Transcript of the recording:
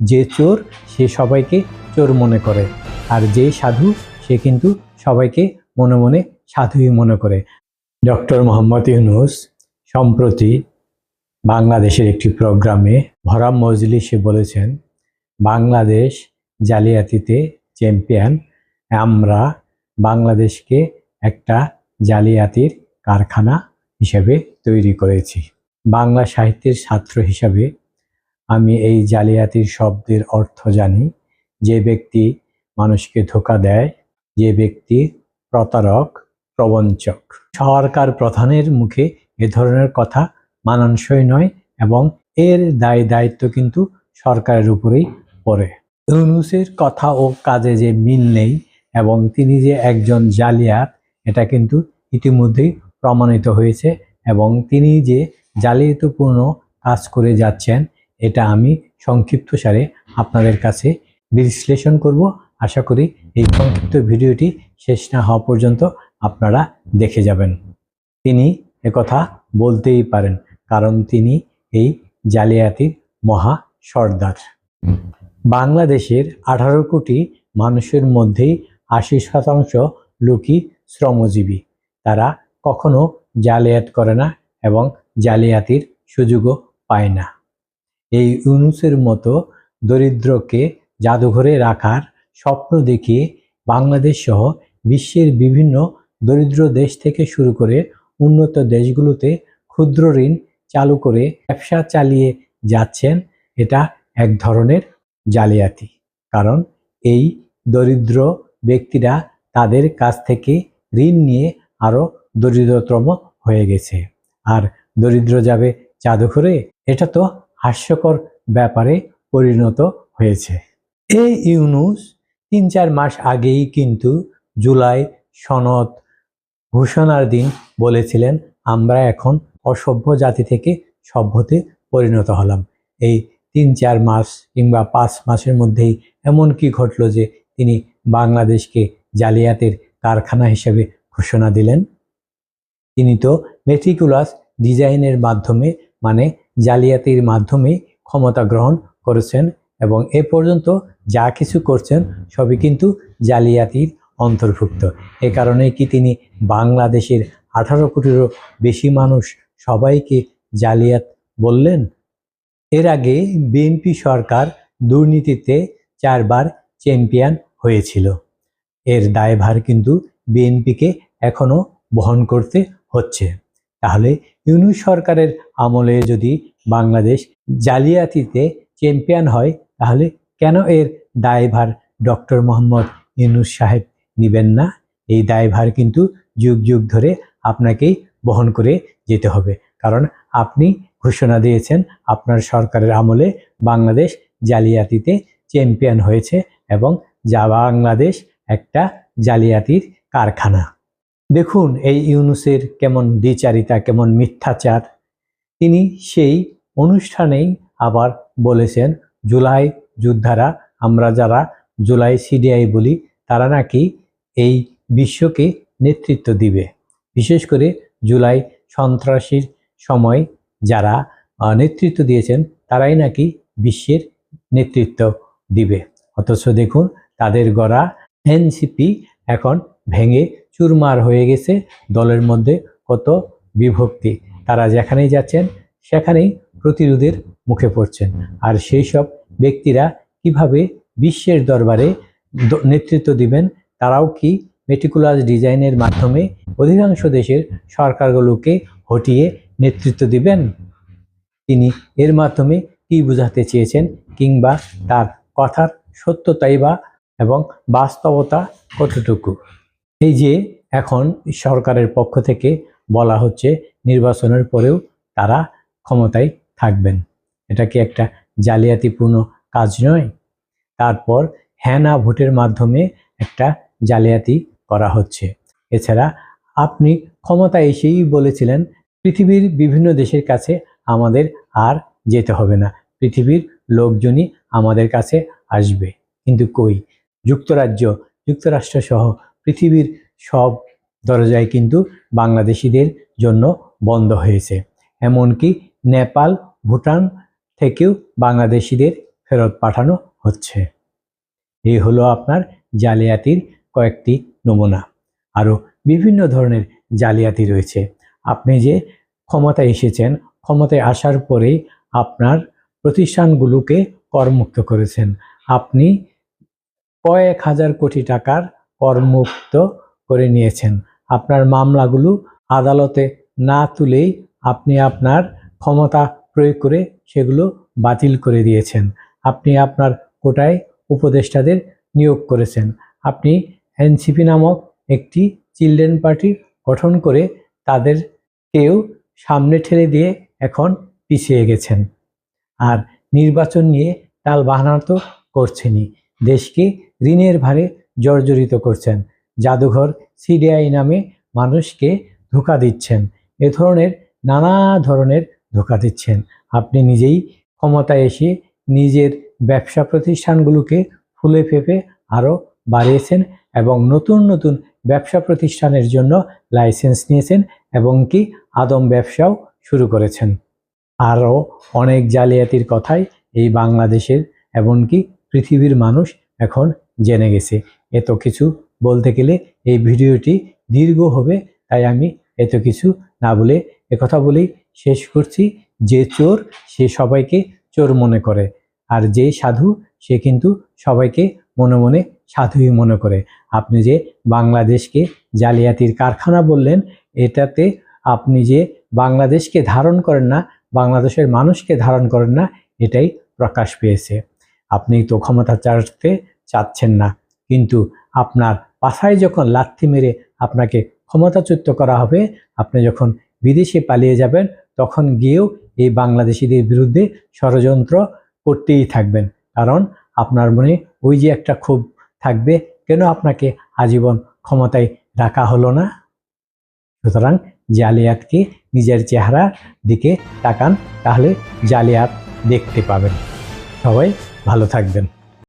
যে চোর, সে সবাইকে চোর মনে করে। আর যে সাধু, সে কিন্তু সবাইকে মনে মনে সাধুই মনে করে। ডক্টর মোহাম্মদ ইউনুস, সম্প্রতি বাংলাদেশের একটি প্রোগ্রামে ভরাম মজলিসে বলেছেন, বাংলাদেশ জালিয়াতিতে চ্যাম্পিয়ন, আমরা বাংলাদেশকে একটা জালিয়াতির কারখানা হিসেবে তৈরি করেছি। বাংলা সাহিত্যের ছাত্র হিসাবে আমি এই জালিয়াতির শব্দের অর্থ জানি। যে ব্যক্তি মানুষকে ধোকা দেয়, যে ব্যক্তি প্রতারক, প্রবঞ্চক। সরকার প্রধানের মুখে এ ধরনের কথা মানানসই নয় এবং এর দায় দায়িত্ব কিন্তু সরকারের উপরেই পড়ে। ইউনুসের কথা ও কাজে যে মিল নেই এবং তিনি যে একজন জালিয়াত, এটা কিন্তু ইতিমধ্যেই প্রমাণিত হয়েছে এবং তিনি যে জালিয়াতিপূর্ণ কাজ করে যাচ্ছেন এটা আমি সংক্ষিপ্ত সারে আপনাদের কাছে বিশ্লেষণ করব। আশা করি এই সংক্ষিপ্ত ভিডিওটি শেষ না হওয়া পর্যন্ত আপনারা দেখে যাবেন। তিনি একথা বলতেই পারেন, কারণ তিনি এই জালিয়াতির মহা সর্দার। বাংলাদেশের আঠারো কোটি মানুষের মধ্যেই আশি শতাংশ লোকই শ্রমজীবী। তারা কখনো জালিয়াত করে না এবং জালিয়াতির সুযোগও পায় না। এই ইউনুসের মতো দরিদ্রকে জাদুঘরে রাখার স্বপ্ন দেখিয়ে বাংলাদেশ সহ বিশ্বের বিভিন্ন দরিদ্র দেশ থেকে শুরু করে উন্নত দেশগুলোতে ক্ষুদ্র ঋণ চালু করে ব্যবসা চালিয়ে যাচ্ছেন, এটা এক ধরনের জালিয়াতি। কারণ এই দরিদ্র ব্যক্তিরা তাদের কাছ থেকে ঋণ নিয়ে আরও দরিদ্রতম হয়ে গেছে। আর দরিদ্র যাবে জাদুঘরে? এটা তো হাস্যকর ব্যাপারে পরিণত হয়েছে। এই ইউনুস তিন চার মাস আগেই কিন্তু জুলাই সনদ ঘোষণার দিন বলেছিলেন, আমরা এখন অসভ্য জাতি থেকে সভ্যতে পরিণত হলাম। এই তিন চার মাস কিংবা পাঁচ মাসের মধ্যেই এমন কি ঘটলো যে তিনি বাংলাদেশকে জালিয়াতের কারখানা হিসেবে ঘোষণা দিলেন? তিনি তো মেট্রিকুলাস ডিজাইনের মাধ্যমে মানে জালিয়াতির মাধ্যমে ক্ষমতা গ্রহণ করেছেন এবং এ পর্যন্ত যা কিছু করছেন সবই কিন্তু জালিয়াতির অন্তর্ভুক্ত। এ কারণে কি তিনি বাংলাদেশের আঠারো কোটিরও বেশি মানুষ সবাইকে জালিয়াত বললেন? এর আগে বিএনপি সরকার দুর্নীতিতে চারবার চ্যাম্পিয়ন হয়েছিল। এর দায়ভার কিন্তু বিএনপিকে এখনও বহন করতে হচ্ছে। তাহলে ইউনুস সরকারের আমলে যদি বাংলাদেশ জালিয়াতিতে চ্যাম্পিয়ন হয়, তাহলে কেন এর দায়ভার ডক্টর মোহাম্মদ ইউনুস সাহেব নেবেন না? এই দায়ভার কিন্তু যুগ যুগ ধরে আপনাকেই বহন করে যেতে হবে। কারণ আপনি ঘোষণা দিয়েছেন, আপনার সরকারের আমলে বাংলাদেশ জালিয়াতিতে চ্যাম্পিয়ন হয়েছে এবং যা বাংলাদেশ একটা জালিয়াতির কারখানা। দেখুন এই ইউনুসের কেমন দ্বিচারিতা, কেমন মিথ্যাচার। তিনি সেই অনুষ্ঠানেই আবার বলেছেন, জুলাই যোদ্ধারা, আমরা যারা জুলাই সিডিআই বলি, তারা নাকি এই বিশ্বকে নেতৃত্ব দিবে। বিশেষ করে জুলাই সন্ত্রাসীর সময় যারা নেতৃত্ব দিয়েছেন, তারাই নাকি বিশ্বের নেতৃত্ব দিবে। অথচ দেখুন, তাদের গড়া এনসিপি এখন ভেঙে চুরমার হয়ে গেছে দলের মধ্যে কত বিভক্তি। তারা যেখানেই যাচ্ছেন, সেখানেই প্রতিরোধের মুখে পড়ছেন। আর সেই সব ব্যক্তিরা কীভাবে বিশ্বের দরবারে নেতৃত্ব দিবেন, তারাও কি মেটিকুলাস ডিজাইনের মাধ্যমে অধিকাংশ দেশের সরকারগুলোকে হটিয়ে নেতৃত্ব দিবেন? তিনি এর মাধ্যমে কি বোঝাতে চেয়েছেন কিংবা তার কথার সত্যতাই বা এবং বাস্তবতা কতটুকু? এই যে এখন সরকারের পক্ষ থেকে বলা হচ্ছে নির্বাচনের পরেও তারা ক্ষমতায় থাকবেন। এটা কি একটা জালিয়াতিপূর্ণ কাজ নয়? তারপর হ্যাঁ না ভোটের মাধ্যমে একটা জালিয়াতি করা হচ্ছে। এছাড়া আপনি ক্ষমতা এসেই বলেছিলেন, পৃথিবীর বিভিন্ন দেশের কাছে আমাদের আর যেতে হবে না। পৃথিবীর লোকজনই আমাদের কাছে আসবে। কিন্তু কই? যুক্তরাজ্য যুক্তরাষ্ট্র সহ পৃথিবীর সব দরজায় কিন্তু বাংলাদেশিদের জন্য বন্ধ হয়েছে। এমনকি নেপাল, ভুটান থেকেও বাংলাদেশিদের ফেরত পাঠানো হচ্ছে। এই হলো আপনার জালিয়াতির কয়েকটি নমুনা। আরও বিভিন্ন ধরনের জালিয়াতি রয়েছে। আপনি যে ক্ষমতায় এসেছেন, ক্ষমতায় আসার পরেই আপনার প্রতিষ্ঠানগুলোকে করমুক্ত করেছেন। আপনি কয়েক হাজার কোটি টাকার করমুক্ত করে নিয়েছেন। আপনার মামলাগুলো আদালতে না তুলেই আপনি আপনার ক্ষমতা প্রয়োগ করে সেগুলো বাতিল করে দিয়েছেন। আপনি আপনার কোটায় উপদেষ্টাদের নিয়োগ করেছেন। আপনি এনসিপি নামক একটি চিলড্রেন পার্টি গঠন করে তাদেরকেও সামনে ঠেলে দিয়ে এখন পিছিয়ে গেছেন। আর নির্বাচন নিয়ে টাল বাহানা তো করছেনই। দেশকে ঋণের ভারে জর্জরিত করছেন। জাদুঘর সিডিআই নামে মানুষকে ধোকা দিচ্ছেন। এ ধরনের নানা ধরনের ধোকা দিচ্ছেন। আপনি নিজেই ক্ষমতায় এসে নিজের ব্যবসা প্রতিষ্ঠানগুলোকে ফুলে ফেপে আরও বাড়িয়েছেন এবং নতুন নতুন ব্যবসা প্রতিষ্ঠানের জন্য লাইসেন্স নিয়েছেন এবং কি আদম ব্যবসাও শুরু করেছেন। আরও অনেক জালিয়াতির কথাই এই বাংলাদেশের এমনকি পৃথিবীর মানুষ এখন জেনে গেছে। এত কিছু বলতে গেলে এই ভিডিওটি দীর্ঘ হবে, তাই আমি এত কিছু না বলে একথা বলেই শেষ করছি। যে চোর, সে সবাইকে চোর মনে করে আর যে সাধু, সে কিন্তু সবাইকে মনে মনে সাধুই মনে করে। আপনি যে বাংলাদেশকে জালিয়াতির কারখানা বললেন, এটাতে আপনি যে বাংলাদেশকে ধারণ করেন না, বাংলাদেশের মানুষকে ধারণ করেন না, এটাই প্রকাশ পেয়েছে। আপনি তো ক্ষমতা চাটতে চাচ্ছেন না। কিন্তু আপনার পাশায় যখন লাথি মেরে আপনাকে ক্ষমতাচ্যুত করা হবে, আপনি যখন বিদেশে পালিয়ে যাবেন, তখন গিয়েও এই বাংলাদেশিদের বিরুদ্ধে ষড়যন্ত্র করতেই থাকবেন। কারণ আপনার মনে ওই যে একটা ক্ষোভ থাকবে, কেন আপনাকে আজীবন ক্ষমতায় রাখা হলো না? সুতরাং জালিয়াতকে নিজের চেহারার দিকে তাকান, তাহলে জালিয়াত দেখতে পাবেন। সবাই ভালো থাকবেন।